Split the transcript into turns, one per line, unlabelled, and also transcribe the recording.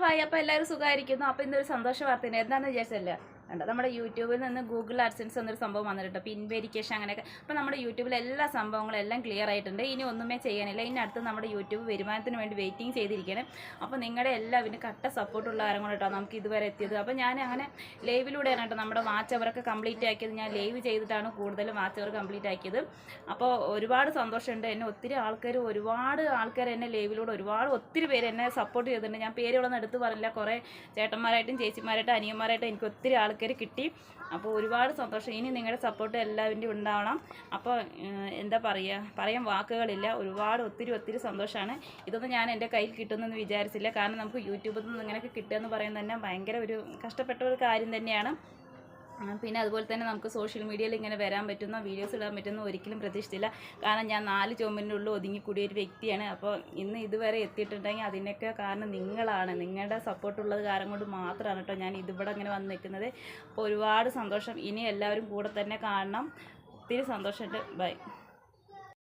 Hi അപ്പോൾ എല്ലാവരും സുഖമായിരിക്കുന്നു. അപ്പോൾ ഇന്നൊരു സന്തോഷ വാർത്തയാണ് എന്താണെന്ന് വിചാരിച്ചല്ല? കണ്ടോ? നമ്മുടെ യൂട്യൂബിൽ നിന്ന് ഗൂഗിൾ ആഡ്സൻസ് എന്നൊരു സംഭവം വന്നിട്ടുണ്ട്. അപ്പോൾ ഇൻവെരിക്കേഷൻ അങ്ങനെയൊക്കെ. അപ്പോൾ നമ്മുടെ യൂട്യൂബിൽ എല്ലാ സംഭവങ്ങളും എല്ലാം ക്ലിയർ ആയിട്ടുണ്ട്. ഇനി ഒന്നുമേ ചെയ്യാനില്ല. ഇനി അടുത്ത് നമ്മുടെ യൂട്യൂബ് വരുമാനത്തിന് വേണ്ടി വെയിറ്റിംഗ് ചെയ്തിരിക്കുകയാണ്. അപ്പോൾ നിങ്ങളുടെ എല്ലാവരും കട്ട സപ്പോർട്ടുള്ള ആരും കൂടെ കേട്ടോ നമുക്ക് ഇതുവരെ എത്തിയത്. അപ്പോൾ ഞാൻ അങ്ങനെ ലൈവിലൂടെയാണ് കേട്ടോ നമ്മുടെ വാച്ച് അവർക്ക് കംപ്ലീറ്റ് ആക്കിയത്. ഞാൻ ലൈവ് ചെയ്തിട്ടാണ് കൂടുതലും വാച്ച് അവർ കംപ്ലീറ്റ് ആക്കിയത്. അപ്പോൾ ഒരുപാട് സന്തോഷമുണ്ട്. എന്നെ ഒത്തിരി ആൾക്കാർ ഒരുപാട് ആൾക്കാർ എന്നെ ലൈവിലൂടെ ഒരുപാട് ഒത്തിരി പേര് എന്നെ സപ്പോർട്ട് ചെയ്തിട്ടുണ്ട്. ഞാൻ പേരുകളൊന്നും എടുത്ത് പറഞ്ഞില്ല. കുറേ ചേട്ടന്മാരായിട്ടും ചേച്ചിമാരായിട്ടും അനിയന്മാരായിട്ടും എനിക്ക് ഒത്തിരി ആൾക്കാർ കിട്ടി. അപ്പോൾ ഒരുപാട് സന്തോഷം. ഇനി നിങ്ങളുടെ സപ്പോർട്ട് എല്ലാവരുടെയും ഉണ്ടാവണം. അപ്പോൾ എന്താ പറയുക പറയാൻ വാക്കുകളില്ല. ഒരുപാട് ഒത്തിരി ഒത്തിരി സന്തോഷമാണ് ഇതൊന്നും ഞാൻ എന്റെ കയ്യിൽ കിട്ടുമെന്ന് വിചാരിച്ചില്ല. കാരണം നമുക്ക് യൂട്യൂബിൽ നിന്ന് ഇങ്ങനെയൊക്കെ കിട്ടുക എന്ന് പറയുന്നത് തന്നെ ഭയങ്കര ഒരു കഷ്ടപ്പെട്ട ഒരു കാര്യം തന്നെയാണ്. പിന്നെ അതുപോലെ തന്നെ നമുക്ക് സോഷ്യൽ മീഡിയയിൽ ഇങ്ങനെ വരാൻ പറ്റുന്ന വീഡിയോസ് ഇടാൻ പറ്റുന്ന ഒരിക്കലും പ്രതീക്ഷിച്ചില്ല. കാരണം ഞാൻ നാല് ചുമലിനുള്ളിൽ ഉള്ളിൽ ഒതുങ്ങിക്കൂടിയ ഒരു വ്യക്തിയാണ്. അപ്പോൾ ഇന്ന് ഇതുവരെ എത്തിയിട്ടുണ്ടെങ്കിൽ അതിനൊക്കെ കാരണം നിങ്ങളാണ്. നിങ്ങളുടെ സപ്പോർട്ടുള്ളത് കാരണം കൊണ്ട് മാത്രമാണ് കേട്ടോ ഞാൻ ഇതിവിടെ അങ്ങനെ വന്ന് നിൽക്കുന്നത്. അപ്പോൾ ഒരുപാട് സന്തോഷം. ഇനി എല്ലാവരും കൂടെ തന്നെ കാണണം. ഒത്തിരി സന്തോഷമുണ്ട്. ബൈ